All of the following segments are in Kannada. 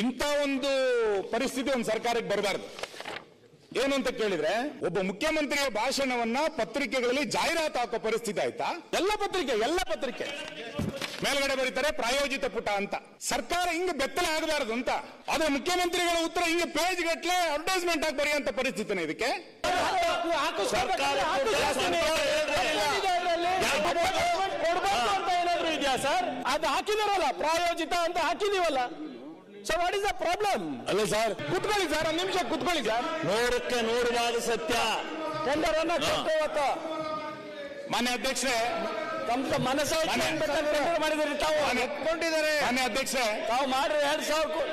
ಇಂಥ ಒಂದು ಪರಿಸ್ಥಿತಿ ಒಂದು ಸರ್ಕಾರಕ್ಕೆ ಬರಬಾರ್ದು. ಏನು ಅಂತ ಕೇಳಿದ್ರೆ ಒಬ್ಬ ಮುಖ್ಯಮಂತ್ರಿಯ ಭಾಷಣವನ್ನ ಪತ್ರಿಕೆಗಳಲ್ಲಿ ಜಾಹೀರಾತು ಹಾಕೋ ಪರಿಸ್ಥಿತಿ ಆಯ್ತಾ? ಎಲ್ಲ ಪತ್ರಿಕೆ ಎಲ್ಲ ಪತ್ರಿಕೆ. ಮೇಲ್ಗಡೆ ಬರೀತಾರೆ ಪ್ರಾಯೋಜಿತ ಪುಟ ಅಂತ. ಸರ್ಕಾರ ಹಿಂಗೆ ಬೆತ್ತಲೆ ಆಗಬಾರದು ಅಂತ. ಆದ್ರೆ ಮುಖ್ಯಮಂತ್ರಿಗಳ ಉತ್ತರ ಹಿಂಗೆ ಪೇಜ್ ಗಟ್ಲೆ ಅಡ್ವರ್ಟೈಸ್ಮೆಂಟ್ ಆಗಿ ಬರೆಯುವಂತ ಪರಿಸ್ಥಿತಿನ ಇದಕ್ಕೆ? ಸರ್? ಅದು ಹಾಕಿದಾರಲ್ಲ ಪ್ರಾಯೋಜಿತ ಅಂತ ಹಾಕಿದೀವಲ್ಲ. So what is the problem ಅಲ್ಲ ಸರ್ ಕುತ್ಕೊಳ್ಳಿ ಸರ್ ಒಂದ್ ನಿಮಿಷ ಕುತ್ಕೊಳ್ಳಿ ಸರ್ ನೂರಕ್ಕೆ ನೂರು ಭಾಗ ಸತ್ಯ. ಟೆಂಡರ್ ಅನ್ನ ಕೊಟ್ಟು ಮಾನ್ಯ ಅಧ್ಯಕ್ಷರೇ. ತಮ್ಮ ಮನಸ್ಸಾಗಿ ಟೆಂಡರ್ ಮಾಡಿದ್ರಿ ತಾವು. ಒಪ್ಕೊಂಡಿದ್ದಾರೆ. ಮಾನ್ಯ ಅಧ್ಯಕ್ಷರೇ. ತಾವು ಮಾಡ್ರಿ ಎರಡ್ ಸಾವಿರ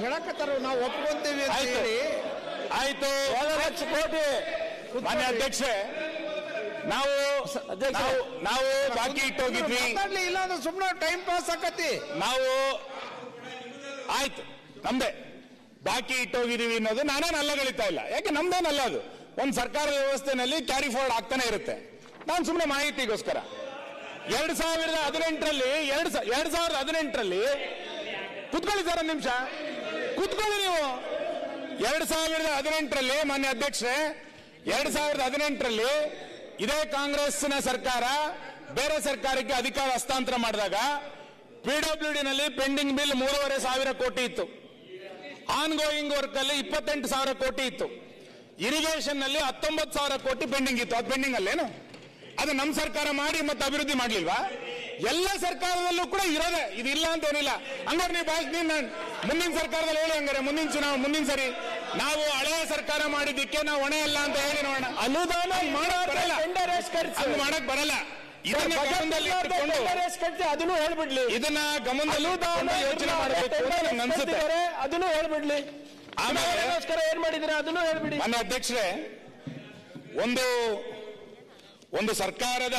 ಹೇಳಕತ್ತಾರ ನಾವು ಒಪ್ಕೊಂತೀವಿ ಅಂತ ಆಯ್ತು. ಹೇಳಿ. ಆಯ್ತು. ಲಕ್ಷ ಕೋಟಿ. ಮಾನ್ಯ ಅಧ್ಯಕ್ಷರೇ ನಾವು ಅಧ್ಯಕ್ಷ. ನಾವು ನಾವು ಬಾಕಿ ಇಟ್ಟೋಗಿದ್ವಿ. ಇಲ್ಲ ಅಂದ್ರೆ ಸುಮ್ಮನೆ ಟೈಮ್ ಪಾಸ್ ಆಕತಿ. ನಾವು ಆಯ್ತು. ನಮ್ದೇ. ಬಾಕಿ ಇಟ್ಟೋಗಿದೀವಿ ಅನ್ನೋದು ನಾನೇನು ಅಲ್ಲಗಳಿತಾ ಇಲ್ಲ. ಯಾಕೆ ನಮ್ದೇನಲ್ಲ ಅದು? ಒಂದು ಸರ್ಕಾರದ ವ್ಯವಸ್ಥೆನಲ್ಲಿ ಕ್ಯಾರಿ ಫಾರ್ವರ್ಡ್ ಆಗ್ತಾನೆ ಇರುತ್ತೆ. ನಾನು ಸುಮ್ಮನೆ ಮಾಹಿತಿಗೋಸ್ಕರ. ಎರಡ್ ಸಾವಿರದ ಹದಿನೆಂಟರಲ್ಲಿ, ಎರಡ್ ಎರಡ್ ಸಾವಿರದ ಹದಿನೆಂಟರಲ್ಲಿ ಕುತ್ಕೊಳ್ಳಿ ಸರ್ ಒಂದು ನಿಮಿಷ. ಕುತ್ಕೊಳ್ಳಿ ನೀವು. ಎರಡ್ ಸಾವಿರದ ಹದಿನೆಂಟರಲ್ಲಿ ಮಾನ್ಯ ಅಧ್ಯಕ್ಷರೇ, ಎರಡ್ ಸಾವಿರದ ಹದಿನೆಂಟರಲ್ಲಿ ಇದೇ ಕಾಂಗ್ರೆಸ್ನ ಸರ್ಕಾರ ಬೇರೆ ಸರ್ಕಾರಕ್ಕೆ ಅಧಿಕಾರ ಹಸ್ತಾಂತರ ಮಾಡಿದಾಗ ಪಿಡಬ್ಲ್ಯೂ ಡಿ ನಲ್ಲಿ ಪೆಂಡಿಂಗ್ ಬಿಲ್ ಮೂರುವರೆ ಸಾವಿರ ಕೋಟಿ ಇತ್ತು. ಆನ್ ಗೋಯಿಂಗ್ ವರ್ಕ್ ಅಲ್ಲಿ ಇಪ್ಪತ್ತೆಂಟು ಸಾವಿರ ಕೋಟಿ ಇತ್ತು. ಇರಿಗೇಷನ್ನಲ್ಲಿ ಹತ್ತೊಂಬತ್ತು ಸಾವಿರ ಕೋಟಿ ಪೆಂಡಿಂಗ್ ಇತ್ತು. ಅದು ಪೆಂಡಿಂಗ್ ಅಲ್ಲೇನು? ಅದು ನಮ್ಮ ಸರ್ಕಾರ ಮಾಡಿ ಮತ್ತೆ ಅಭಿವೃದ್ಧಿ ಮಾಡ್ಲಿಲ್ವಾ? ಎಲ್ಲ ಸರ್ಕಾರದಲ್ಲೂ ಕೂಡ ಇರೋದೆ. ಇದು ಇಲ್ಲ ಅಂತ ಏನಿಲ್ಲ. ಹಂಗಾರೆ ನೀವು ಭಾಷೆ ನಾನು ಮುಂದಿನ ಸರ್ಕಾರದಲ್ಲಿ ಹೇಳಿ ಹಂಗಾರೆ. ಮುಂದಿನ ಚುನಾವ ಮುಂದಿನ ಸರಿ. ನಾವು ಹಳೆಯ ಸರ್ಕಾರ ಮಾಡಿದ್ದಕ್ಕೆ ನಾವು ಹೊಣೆ ಅಲ್ಲ ಅಂತ ಹೇಳಿ ನೋಡೋಣ. ಅನುದಾನ ಮಾಡಕ್ ಬರಲ್ಲ. ಅದನ್ನು ಹೇಳ್ಬಿಡ್ಲಿ. ಇದನ್ನ ಗಮನದಲ್ಲಿ ಯೋಚನೆ ಮಾಡಬೇಕು ಅನ್ಸುತ್ತೆ. ಅದನ್ನು ಹೇಳ್ಬಿಡ್ಲಿ. ಆಮೇಲೆ- ಏನ್ ಮಾಡಿದ್ರೆ ಅದನ್ನು ಹೇಳ್ಬಿಡಿ. ನನ್ನ ಅಧ್ಯಕ್ಷರೇ ಒಂದು ಒಂದು ಸರ್ಕಾರದ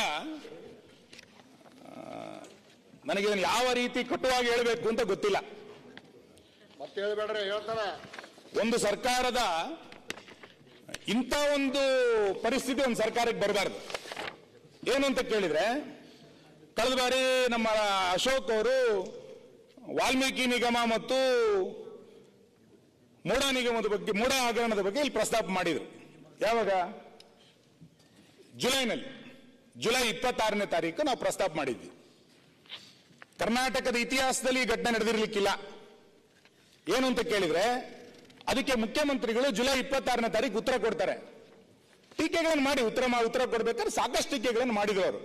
ನನಗೆ ಇದನ್ನು ಯಾವ ರೀತಿ ಕಟುವಾಗಿ ಹೇಳಬೇಕು ಅಂತ ಗೊತ್ತಿಲ್ಲ. ಮತ್ತೆ ಹೇಳ್ಬೇಡ್ರೆ ಹೇಳ್ತಾರೆ. ಒಂದು ಸರ್ಕಾರದ ಇಂಥ ಒಂದು ಪರಿಸ್ಥಿತಿ ಒಂದು ಸರ್ಕಾರಕ್ಕೆ ಬರಬಾರ್ದು. ಏನು ಅಂತ ಕೇಳಿದ್ರೆ, ಕಳೆದ ಬಾರಿ ನಮ್ಮ ಅಶೋಕ್ ಅವರು ವಾಲ್ಮೀಕಿ ನಿಗಮ ಮತ್ತು ಮೂಡ ನಿಗಮದ ಬಗ್ಗೆ, ಮೂಡ ಹಗರಣದ ಬಗ್ಗೆ ಇಲ್ಲಿ ಪ್ರಸ್ತಾಪ ಮಾಡಿದರು. ಯಾವಾಗ? ಜುಲೈನಲ್ಲಿ. ಜುಲೈ ಇಪ್ಪತ್ತಾರನೇ ತಾರೀಕು ನಾವು ಪ್ರಸ್ತಾಪ ಮಾಡಿದ್ವಿ. ಕರ್ನಾಟಕದ ಇತಿಹಾಸದಲ್ಲಿ ಈ ಘಟನೆ ನಡೆದಿರಲಿಕ್ಕಿಲ್ಲ. ಏನು ಅಂತ ಕೇಳಿದ್ರೆ, ಅದಕ್ಕೆ ಮುಖ್ಯಮಂತ್ರಿಗಳು ಜುಲೈ ಇಪ್ಪತ್ತಾರನೇ ತಾರೀಕು ಉತ್ತರ ಕೊಡ್ತಾರೆ. ಟೀಕೆಗಳನ್ನು ಮಾಡಿ ಉತ್ತರ ಉತ್ತರ ಕೊಡ್ಬೇಕಾದ್ರೆ ಸಾಕಷ್ಟು ಟೀಕೆಗಳನ್ನು ಮಾಡಿದ್ರು ಅವರು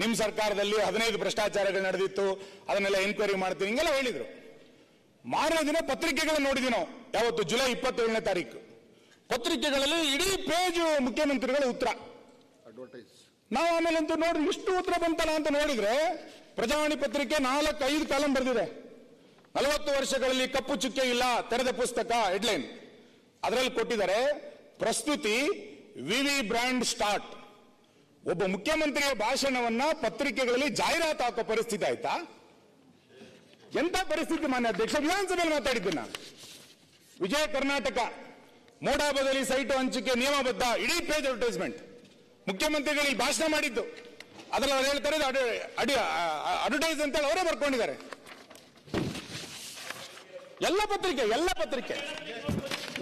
ನಿಮ್ಮ ಸರ್ಕಾರದಲ್ಲಿ ಹದಿನೈದು ಭ್ರಷ್ಟಾಚಾರಗಳು ನಡೆದಿತ್ತು, ಅದನ್ನೆಲ್ಲ ಎನ್ಕ್ವೈರಿ ಮಾಡ್ತೀವಿ ಹಿಂಗೆಲ್ಲ ಹೇಳಿದ್ರು. ಮಾರನೇ ದಿನ ಪತ್ರಿಕೆಗಳನ್ನು ನೋಡಿದ್ವಿ ನಾವು, ಯಾವತ್ತು? ಜುಲೈ ಇಪ್ಪತ್ತೇಳನೇ ತಾರೀಕು. ಪತ್ರಿಕೆಗಳಲ್ಲಿ ಇಡೀ ಪೇಜ್ ಮುಖ್ಯಮಂತ್ರಿಗಳ ಉತ್ತರ. ಅಡ್ವರ್ಟೈಸ್ ನಾವು ಆಮೇಲೆ ಅಂತೂ ಇಷ್ಟು ಉತ್ತರ ಬಂತಲ್ಲ ಅಂತ ನೋಡಿದ್ರೆ, ಪ್ರಜಾವಾಣಿ ಪತ್ರಿಕೆ ನಾಲ್ಕು ಐದು ಕಾಲಂ ಬರೆದಿದೆ. ನಲವತ್ತು ವರ್ಷಗಳಲ್ಲಿ ಕಪ್ಪು ಚುಕ್ಕೆ ಇಲ್ಲ, ತೆರೆದ ಪುಸ್ತಕ ಹೆಡ್ಲೈನ್ ಅದರಲ್ಲಿ ಕೊಟ್ಟಿದ್ದಾರೆ, ಪ್ರಸ್ತುತಿ ವಿವಿ ಬ್ರ್ಯಾಂಡ್ ಸ್ಟಾರ್ಟ್. ಒಬ್ಬ ಮುಖ್ಯಮಂತ್ರಿಯ ಭಾಷಣವನ್ನ ಪತ್ರಿಕೆಗಳಲ್ಲಿ ಜಾಹೀರಾತು ಹಾಕೋ ಪರಿಸ್ಥಿತಿ ಆಯ್ತಾ? ಎಂತ ಪರಿಸ್ಥಿತಿ ಮಾನ್ಯ ಅಧ್ಯಕ್ಷ? ವಿಧಾನಸಭೆಯಲ್ಲಿ ಮಾತಾಡಿದ್ದೆ ನಾನು. ವಿಜಯ ಕರ್ನಾಟಕ, ಮೋಡಾ ಬದಲಿ ಸೈಟು ಹಂಚಿಕೆ ನಿಯಮಬದ್ಧ, ಇಡೀ ಪೇಜ್ ಅಡ್ವರ್ಟೈಸ್ಮೆಂಟ್ ಮುಖ್ಯಮಂತ್ರಿಗಳು ಭಾಷಣ ಮಾಡಿದ್ದು. ಅದ್ರಲ್ಲಿ ಅವ್ರು ಹೇಳ್ತಾರೆ ಅಡ್ವರ್ಟೈಸ್ ಅಂತ ಅಂತೇಳಿ ಅವರೇ ಬರ್ಕೊಂಡಿದ್ದಾರೆ. ಎಲ್ಲ ಪತ್ರಿಕೆ ಎಲ್ಲ ಪತ್ರಿಕೆ.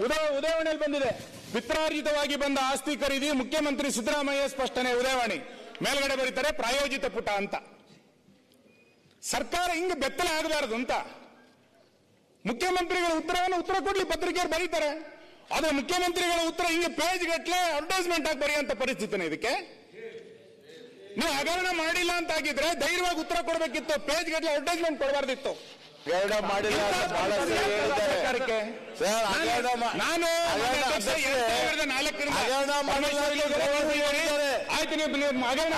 ಉದಯ ಉದಯವಾಣಿಯಲ್ಲಿ ಬಂದಿದೆ. ಪಿತ್ರಾರ್ಜಿತವಾಗಿ ಬಂದ ಆಸ್ತಿ ಖರೀದಿ ಮುಖ್ಯಮಂತ್ರಿ ಸಿದ್ದರಾಮಯ್ಯ ಸ್ಪಷ್ಟನೆ ಉದಯವಾಣಿ ಮೇಲ್ಗಡೆ ಬರೀತಾರೆ ಪ್ರಾಯೋಜಿತ ಪುಟ ಅಂತ. ಸರ್ಕಾರ ಹಿಂಗೆ ಬೆತ್ತಲೆ ಆಗಬಾರದು ಅಂತ. ಮುಖ್ಯಮಂತ್ರಿಗಳ ಉತ್ತರವನ್ನು ಉತ್ತರ ಕೊಡ್ಲಿ ಪತ್ರಿಕೆಯವರು ಬರೀತಾರೆ. ಆದ್ರೆ ಮುಖ್ಯಮಂತ್ರಿಗಳ ಉತ್ತರ ಹಿಂಗೆ ಪೇಜ್ ಗಟ್ಲೆ ಅಡ್ವರ್ಟೈಸ್ಮೆಂಟ್ ಆಗಿ ಬರೆಯುವಂತ ಪರಿಸ್ಥಿತಿನ ಇದಕ್ಕೆ. ನೀವು ಹಗರಣ ಮಾಡಿಲ್ಲ ಅಂತ ಆಗಿದ್ರೆ ಧೈರ್ಯವಾಗಿ ಉತ್ತರ ಕೊಡಬೇಕಿತ್ತು. ಪೇಜ್ ಗಟ್ಲೆ ಅಡ್ವರ್ಟೈಸ್ಮೆಂಟ್ ಕೊಡಬಾರ್ದಿತ್ತು. ಹಗರಣ ಹೇಳಿದ್ದಾರೆ. ಸರ್, ಹಗರಣ ನಾನು ಹಗರಣ ಮಾಡಿಲ್ಲ ಅಂತ ಹೇಳಿದ್ದಾರೆ. ಆಯ್ತು ನೀವು ಹಗರಣ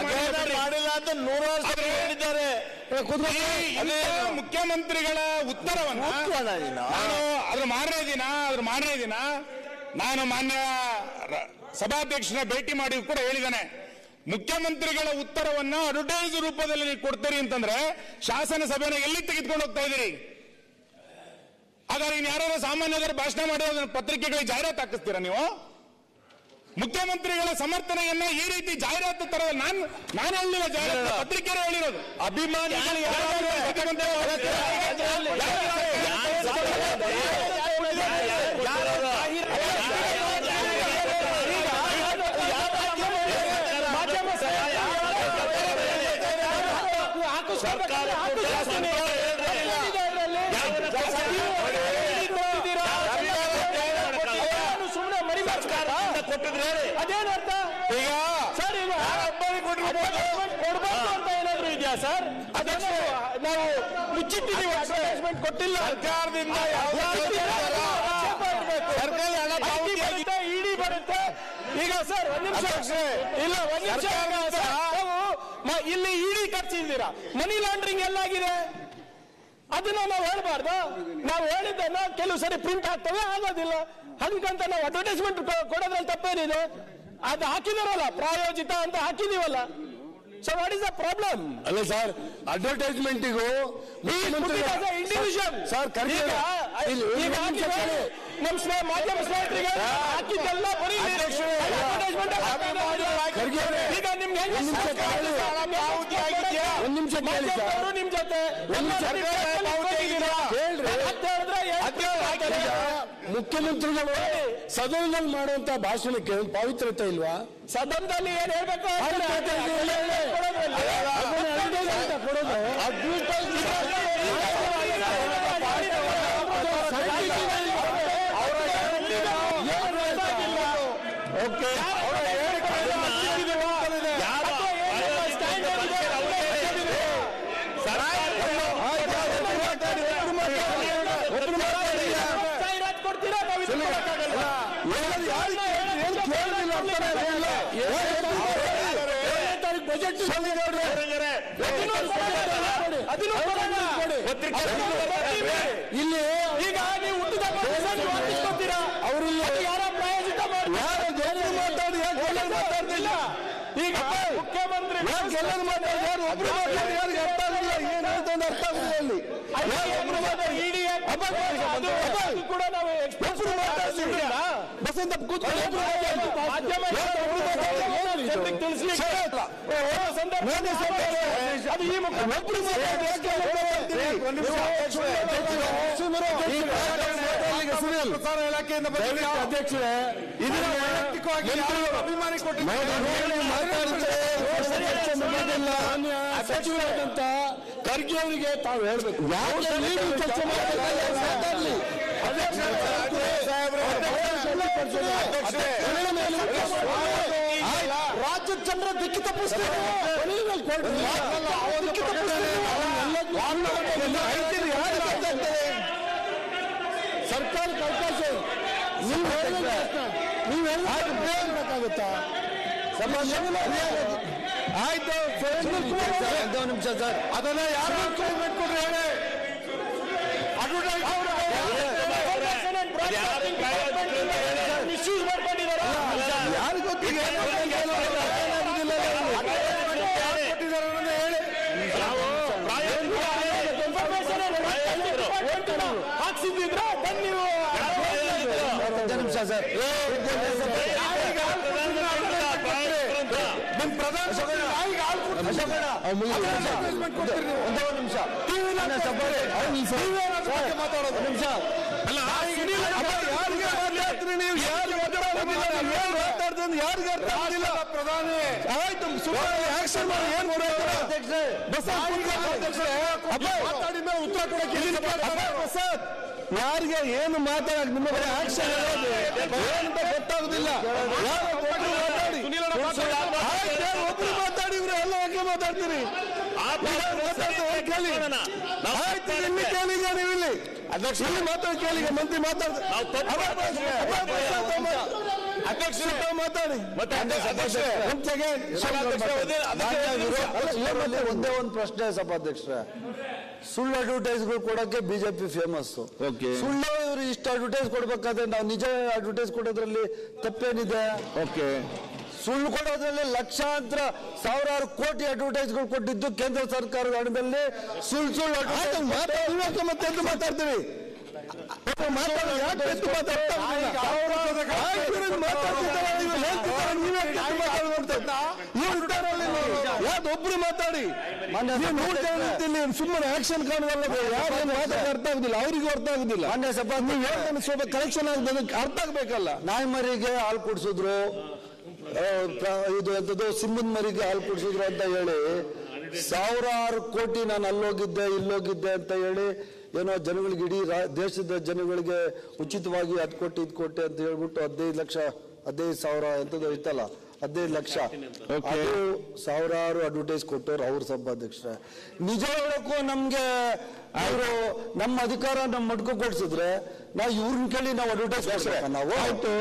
ಮಾಡಿಲ್ಲ ಅಂತ ನೂರಾರು ಹೇಳಿದ್ದಾರೆ ಮುಖ್ಯಮಂತ್ರಿಗಳ ಉತ್ತರವನ್ನು ನಾನು ಅದ್ರ ಮಾರನೇ ದಿನ ಅದ್ರ ಮಾರನೇ ದಿನ ನಾನು ಮಾನ್ಯ ಸಭಾಧ್ಯಕ್ಷನ ಭೇಟಿ ಮಾಡಿ ಕೂಡ ಹೇಳಿದ್ದಾನೆ ಮುಖ್ಯಮಂತ್ರಿಗಳ ಉತ್ತರವನ್ನ ಅಡ್ವರ್ಟೈಸ್ ರೂಪದಲ್ಲಿ ನೀವು ಕೊಡ್ತೀರಿ ಅಂತಂದ್ರೆ ಶಾಸನ ಸಭೆನ ಎಲ್ಲಿ ತೆಗೆದುಕೊಂಡು ಹೋಗ್ತಾ ಇದ್ದೀರಿ ಹಾಗಾದ್ರೆ ಇನ್ ಯಾರು ಸಾಮಾನ್ಯದವರು ಭಾಷಣ ಮಾಡೋದನ್ನ ಪತ್ರಿಕೆಗಳಿಗೆ ಜಾಹೀರಾತು ಹಾಕಿಸ್ತೀರಾ ನೀವು ಮುಖ್ಯಮಂತ್ರಿಗಳ ಸಮರ್ಥನೆಯನ್ನ ಈ ರೀತಿ ಜಾಹೀರಾತು ತರ ನಾನು ನಾನು ಹೇಳಿರೋ ಜಾಹೀರಾತು ಪತ್ರಿಕೆ ಹೇಳಿರೋದು ಅಭಿಮಾನಿಗಳು ಯಾರು ಯಾರು ಮುಖ್ಯಮಂತ್ರಿ ಯಾವ- ಯಾವ- ಸುಮ್ಮನೆ ಮರಿ ಕೊಟ್ಟಿದ್ರೆ ಹೇಳಿ ಅದೇನರ್ಥ ಈಗ ಸರ್ ಈಗ ಕೊಡ್ಬಾರ್ದು ಅಂತ ಏನಾದ್ರು ಇದೆಯಾ ಸರ್ ಅದನ್ನು ನಾವು ಮುಚ್ಚಿಟ್ಟಿದ್ದೀವಿ ಅಡ್ವರ್ಟೈಸ್ಮೆಂಟ್ ಕೊಟ್ಟಿಲ್ಲ ಸರ್ಕಾರದಿಂದ ಇಡಿ ಬರುತ್ತೆ ಈಗ ಸರ್ ಒಂದ್ ನಿಮಿಷ ಇಲ್ಲ ಒಂದ್ ನಿಮಿಷ ಸರ್ಕಾರದಿಂದ ಸರ್, ನಾವು ಮ- ಇಲ್ಲಿ ಇಡಿ ಖರ್ಚಿದ್ದೀರಾ ಮನಿ ಲಾಂಡ್ರಿಂಗ್ ಎಲ್ಲಾಗಿದೆ? ಅದನ್ನ ನಾವು ಹೇಳ್ಬಾರ್ದು? ನಾವು ಹೇಳಿದ್ದನ್ನ ಕೆಲವು ಸರಿ ಪ್ರಿಂಟ್ ಆಗ್ತವೆ, ಆಗೋದಿಲ್ಲ. ಹಂಗಂತ ನಾವು ಅಡ್ವರ್ಟೈಸ್ಮೆಂಟ್ ಕೊಡೋದ್ರಲ್ಲಿ ತಪ್ಪೇನಿದೆ? ಅದು ಹಾಕಿದಾರಲ್ಲ, ಪ್ರಾಯೋಜಿತ ಅಂತ ಹಾಕಿದೀವಲ್ಲ. So what is the problem ಅಲ್ಲ ಸರ್ ಅಡ್ವರ್ಟೈಸ್ಮೆಂಟಿಗೂ ಇಂಡಿವಿಜುವಲ್ ಸರ್, ಸ್ನೇ- ಮಾಧ್ಯಮ ಸ್ನೇಹಿತರಿಗೆ ಹಾಕಿದ್ದೆಲ್ಲ ಬರೀ ಈಗ ನಿಮ್ಗೆ ನಿಮ್ ಜೊತೆ. ನಿಮಿಷ ಸರ್ಕಾರ ಮುಖ್ಯಮಂತ್ರಿಗಳು ಸದನದಲ್ಲಿ ಮಾಡುವಂತ ಭಾಷಣಕ್ಕೆ ಒಂದು ಪಾವಿತ್ರತೆ ಇಲ್ವಾ ಸದನದಲ್ಲಿ ಏನ್ ಹೇಳ್ಬೇಕು ಅಂತ ಪಾವಿತ್ರತೆ ಇದೆ, ಇಲ್ಲ, ಇಲ್ಲ. ಕೊಡೋದ್ರಲ್ಲಿ. ಅದನ್ನ advertise ಅಂತ ಕೊಡೋದು ಓಕೆ ಕೊಡ್ತೀರಾ ನಾವು ಇದು ಕೊಡಕ್ಕಾಗಲ್ವಾ? ಬಜೆಟ್. ಅದನ್ನು ಕೊಡ್ತೀವಿ. ಇಲ್ಲಿ ಈಗ ನೀವು ಹುಟ್ಟಿದ ಅವರಿಲ್ಲ ಯಾರೋ ಪ್ರಾಯೋಜಿತ ಮಾತಾಡಿ ಮಾತಾಡ್ತಿಲ್ಲ. ಈಗ ಮುಖ್ಯಮಂತ್ರಿ ಎಲ್ಲರೂ ಮಾತಾಡಿ ಯಾರು ಒಬ್ರು ಮಾತಾಡಿ ಯಾರಿಗೆ ಅರ್ಥ ಆಗಿಲ್ಲ ಏನು ಅಂತ ಅರ್ಥ ಆಗಿಲ್ಲ ಅಲ್ಲಿ. ಇಡಿ ಕೂಡ ನಾವು ಎಕ್ಸ್ಪ್ರೆಸ್ ಮಾತಾಡ್ತೀವಿ ಸುನಿಲ್. ದಯವಿಟ್ಟು ಅಧ್ಯಕ್ಷರೇ ಇದನ್ನ ಅಭಿಮಾನಿ ಖರ್ಗೆ ಅವರಿಗೆ ತಾವು ಹೇಳ್ಬೇಕು ಯಾವ ಚರ್ಚೆ ಮಾತಾಡ್ಲಿ ರಾಜ್ಯ ಜನರ ದಿಕ್ಕಿ ತಪ್ಪಿಸ್ತೀವಿ ಸರ್ಕಾರಕ್ಕೆ ಅವಕಾಶ. ನೀವು ನೀವು ಹೇಳಿಬೇಕಾಗುತ್ತಾ ಆಯ್ತು ಒಂದು ನಿಮಿಷ ಸರ್ ಅದನ್ನ ಯಾರು ಕೊಡ್ರಿ ಹೇಳಿ ನಿಮಿಷ ಸರ್ ನಿಮ್ ಪ್ರಧಾನ ನಿಮಿಷ ಮಾತಾಡೋದು ನಿಮಿಷ ಪ್ರಧಾನಿ. ಆಯ್ತು ಸುಮ್ಮನೆ ಆಕ್ಷನ್ ಮಾಡಿ ಏನ್ ಮಾತಾಡಿದ ಮೇಲೆ ಉತ್ತರ ಕೊಡಕ್ಕೆ ಪ್ರಸಾದ್ ಯಾರಿಗೆ ಏನು ಮಾತಾಡಕ್ ನಿಮ್ಮ ಬರೀ ಆಕ್ಷನ್ ಏನಂತ ಗೊತ್ತಾಗುದಿಲ್ಲ. ಯಾರು ಮಾತಾಡಿ. ಒಬ್ರು ಮಾತಾಡಿ ಇವ್ರು ಎಲ್ಲ ಯಾಕೆ ಮಾತಾಡ್ತೀರಿ? ಇಲ್ಲಿ ಅಧ್ಯಕ್ಷ ಮಾತಾಡಿ ಕೇಳಿ ಮಂತ್ರಿ ಮಾತಾಡ್ತಾರೆ ಅಧ್ಯಕ್ಷ ಮಾತಾಡಿ. ಒಂದ್. ಒಂದೇ ಒಂದು ಪ್ರಶ್ನೆ ಸಭಾಧ್ಯಕ್ಷರೇ ಸುಳ್ಳು ಅಡ್ವರ್ಟೈಸ್ಗಳು ಕೊಡಕ್ಕೆ ಬಿಜೆಪಿ ಫೇಮಸ್ ಸುಳ್ಳು ಇವರು ಇಷ್ಟು ಅಡ್ವರ್ಟೈಸ್ ಕೊಡ್ಬೇಕಾದ್ರೆ ನಾವು ನಿಜ ಅಡ್ವರ್ಟೈಸ್ ಕೊಡೋದ್ರಲ್ಲಿ ತಪ್ಪೇನಿದೆ. ಓಕೆ ಸುಳ್ಳು ಕೊಡೋದ್ರಲ್ಲಿ ಲಕ್ಷಾಂತರ ಸಾವಿರಾರು ಕೋಟಿ ಅಡ್ವರ್ಟೈಸ್ಗಳು ಕೊಟ್ಟಿದ್ದು ಕೇಂದ್ರ ಸರ್ಕಾರದ ಹಣದಲ್ಲಿ. ಸುಳ್ಳು ಸುಳ್ಳು ಮಾತಾಡಿ ಮತ್ತೆ ಎಂತ ಮಾತಾಡ್ತೀವಿ ಒಬ್ರು ಮಾತಾಡಿ? ಸುಮ್ಮನೆ ಆಕ್ಷನ್ ಕಾಣುವಲ್ಲ ಯಾರು ಅರ್ಥ ಆಗುದಿಲ್ಲ ಅವರಿಗೂ ಅರ್ಥ ಆಗುದಿಲ್ಲ. ನೀವು ಸ್ವಲ್ಪ ಕಲೆಕ್ಷನ್ ಆಗುತ್ತೆ ಅರ್ಥ ಆಗ್ಬೇಕಲ್ಲ. ನಾಯಿ ಮರಿಗೆ ಹಾಲು ಕುಡಿಸಿದ್ರು. ಇದು ಎಂತದ್ದು ಸಿಂಹದ ಮರಿಗೆ ಹಾಲು ಕುಡಿಸಿದ್ರು ಅಂತ ಹೇಳಿ ಸಾವಿರಾರು ಕೋಟಿ ನಾನು ಅಲ್ಲೋಗಿದ್ದೆ ಇಲ್ಲೋಗಿದ್ದೆ ಅಂತ ಹೇಳಿ ಏನೋ ಜನಗಳಿಗೆ ಇಡೀ ದೇಶದ ಜನಗಳಿಗೆ ಉಚಿತವಾಗಿ ಹತ್ತು ಕೋಟಿ ಇದು ಕೋಟಿ ಅಂತ ಹೇಳ್ಬಿಟ್ಟು ಹದಿನೈದು ಲಕ್ಷ ಹದಿನೈದು ಸಾವಿರ ಎಂತದ್ದು ಇತ್ತಲ್ಲ ಹದಿನೈದು ಲಕ್ಷ. ಅದು ಸಾವಿರಾರು ಅಡ್ವರ್ಟೈಸ್ ಕೊಟ್ಟವ್ರು ಅವ್ರ ಸಭಾಧ್ಯಕ್ಷರೇ. ನಿಜ ಹೇಳಕ್ಕೂ ನಮ್ಗೆ ಅವರು ನಮ್ಮ ಅಧಿಕಾರ ನಮ್ಮ ಮಡ್ಕೊ ಕೊಡ್ಸಿದ್ರೆ ನಾವು ಇವ್ರನ್ನ ಕೇಳಿ ನಾವು ಅಡ್ವರ್ಟೈಸ್ ನಾವು? ಆಯ್ತು.